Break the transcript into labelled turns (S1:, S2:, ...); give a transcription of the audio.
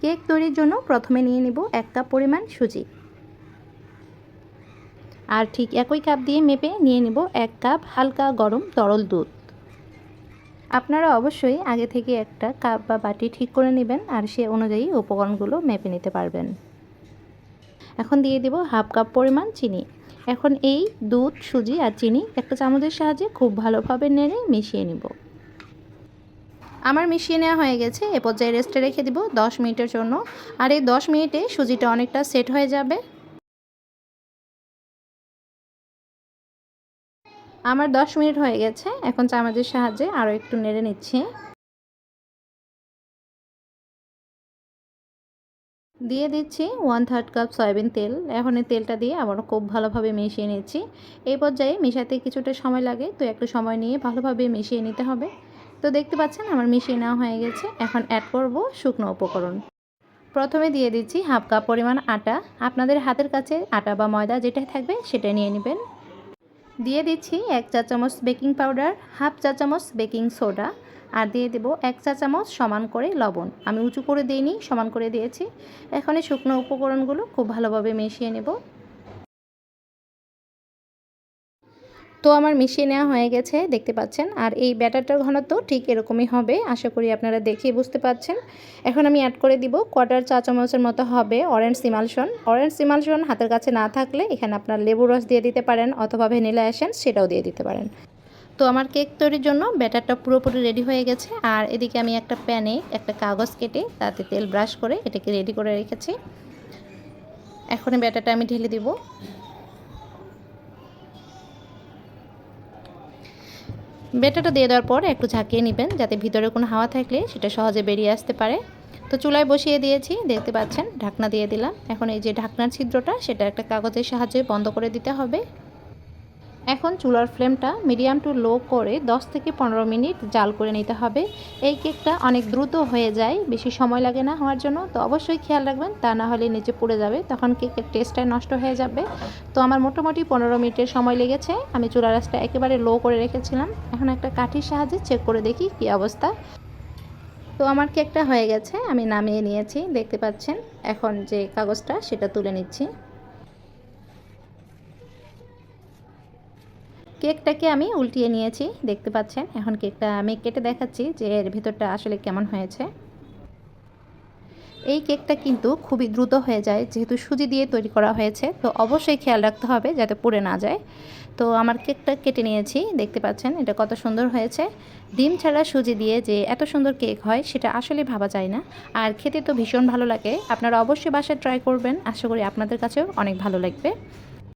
S1: Cake তৈরির জন্য প্রথমে নিয়ে নিব এক কাপ পরিমাণ সুজি। আর ঠিক একই কাপ দিয়ে মেপে নিয়ে নিব এক কাপ হালকা গরম তরল দুধ। আপনারা অবশ্যই আগে থেকে একটা কাপ বা বাটি ঠিক করে নেবেন আর সে অনুযায়ী উপকরণগুলো মেপে নিতে পারবেন। এখন দিয়ে দেব হাফ কাপ পরিমাণ চিনি। এখন এই দুধ, সুজি আর চিনি একটা চামচের সাহায্যে খুব ভালোভাবে নেড়ে মিশিয়ে নিব। আমার মিশিয়ে নেওয়া হয়ে গেছে। এ পর্যায়ে রেস্টে রেখে দিব দশ মিনিটের জন্য। আর এই দশ মিনিটে সুজিটা অনেকটা সেট হয়ে যাবে। আমার দশ মিনিট হয়ে গেছে। এখন চামচের সাহায্যে আরও একটু নেড়ে নিচ্ছি। দিয়ে দিচ্ছি ওয়ান থার্ড কাপ সয়াবিন তেল। এখন এই তেলটা দিয়ে আবারও খুব ভালোভাবে মিশিয়ে নিচ্ছি। এই পর্যায়ে মেশাতে কিছুটা সময় লাগে। তো একটু সময় নিয়ে ভালোভাবে মিশিয়ে নিতে হবে। তো দেখতে পাচ্ছেন আমার মিশিয়ে নেওয়া হয়ে গেছে। এখন অ্যাড করব শুকনো উপকরণ। প্রথমে দিয়ে দিচ্ছি হাফ কাপ পরিমাণ আটা। আপনাদের হাতের কাছে আটা বা ময়দা যেটা থাকবে সেটা নিয়ে নেবেন। দিয়ে দিচ্ছি এক চা চামচ বেকিং পাউডার, হাফ চা চামচ বেকিং সোডা আর দিয়ে দেব এক চা চামচ সমান করে লবণ। আমি উঁচু করে দিইনি, সমান করে দিয়েছি। এখন এই শুকনো উপকরণগুলো খুব ভালোভাবে মিশিয়ে নেব। তো আমার মিশিয়ে নেওয়া হয়ে গেছে, দেখতে পাচ্ছেন। আর এই ব্যাটারটার ঘনত্ব ঠিক এরকমই হবে, আশা করি আপনারা দেখেই বুঝতে পাচ্ছেন এখন আমি অ্যাড করে দিব কোয়ার্টার চা চামচের মতো হবে অরেঞ্জ সিমালশন অরেঞ্জ সিমালশন হাতের কাছে না থাকলে এখানে আপনার লেবু রস দিয়ে দিতে পারেন অথবা ভ্যানিলা এসেন্স সেটাও দিয়ে দিতে পারেন। তো আমার কেক তৈরির জন্য ব্যাটারটা পুরোপুরি রেডি হয়ে গেছে। আর এদিকে আমি একটা প্যানে একটা কাগজ কেটে তাতে তেল ব্রাশ করে এটাকে রেডি করে রেখেছি। এখন ব্যাটারটা আমি ঢেলে দিব। বেটাটা দিয়ে দেওয়ার পর একটু ঝাঁকিয়ে নেবেন, যাতে ভিতরে কোনো হাওয়া থাকলে সেটা সহজে বেরিয়ে আসতে পারে। তো চুলায় বসিয়ে দিয়েছি, দেখতে পাচ্ছেন, ঢাকনা দিয়ে দিলাম। এখন এই যে ঢাকনার ছিদ্রটা, সেটা একটা কাগজের সাহায্যে বন্ধ করে দিতে হবে। এখন চুলার ফ্লেমটা মিডিয়াম টু লো করে 10 থেকে পনেরো মিনিট জাল করে নিতে হবে। এই কেকটা অনেক দ্রুত হয়ে যায়, বেশি সময় লাগে না হওয়ার জন্য। তো অবশ্যই খেয়াল রাখবেন, তা না হলে নিচে পড়ে যাবে, তখন কেকের টেস্টটা নষ্ট হয়ে যাবে। তো আমার মোটামুটি পনেরো মিনিটের সময় লেগেছে, আমি চুলা রাসটা একেবারে লো করে রেখেছিলাম। এখন একটা কাঠির সাহায্যে চেক করে দেখি কী অবস্থা। তো আমার কেকটা হয়ে গেছে, আমি নামিয়ে নিয়েছি, দেখতে পাচ্ছেন, এখন যে কাগজটা সেটা তুলে নিচ্ছি। কেকটাকে আমি উল্টিয়ে নিয়েছি, দেখতে পাচ্ছেন? এখন কেকটা আমি কেটে দেখাচ্ছি যে এর ভেতরটা আসলে কেমন হয়েছে। এই কেকটা কিন্তু খুবই দ্রুত হয়ে যায়, যেহেতু সুজি দিয়ে তৈরি করা হয়েছে, তো অবশ্যই খেয়াল রাখতে হবে যাতে পুড়ে না যায়। তো আমার কেকটা কেটে নিয়েছি, দেখতে পাচ্ছেন? এটা কত সুন্দর হয়েছে। ডিম ছাড়া সুজি দিয়ে যে এত সুন্দর কেক হয়, সেটা আসলে ভাবা যায় না। আর খেতে তো ভীষণ ভালো লাগে। আপনারা অবশ্যই বাসায় ট্রাই করবেন। আশা করি আপনাদের কাছেও অনেক ভালো লাগবে।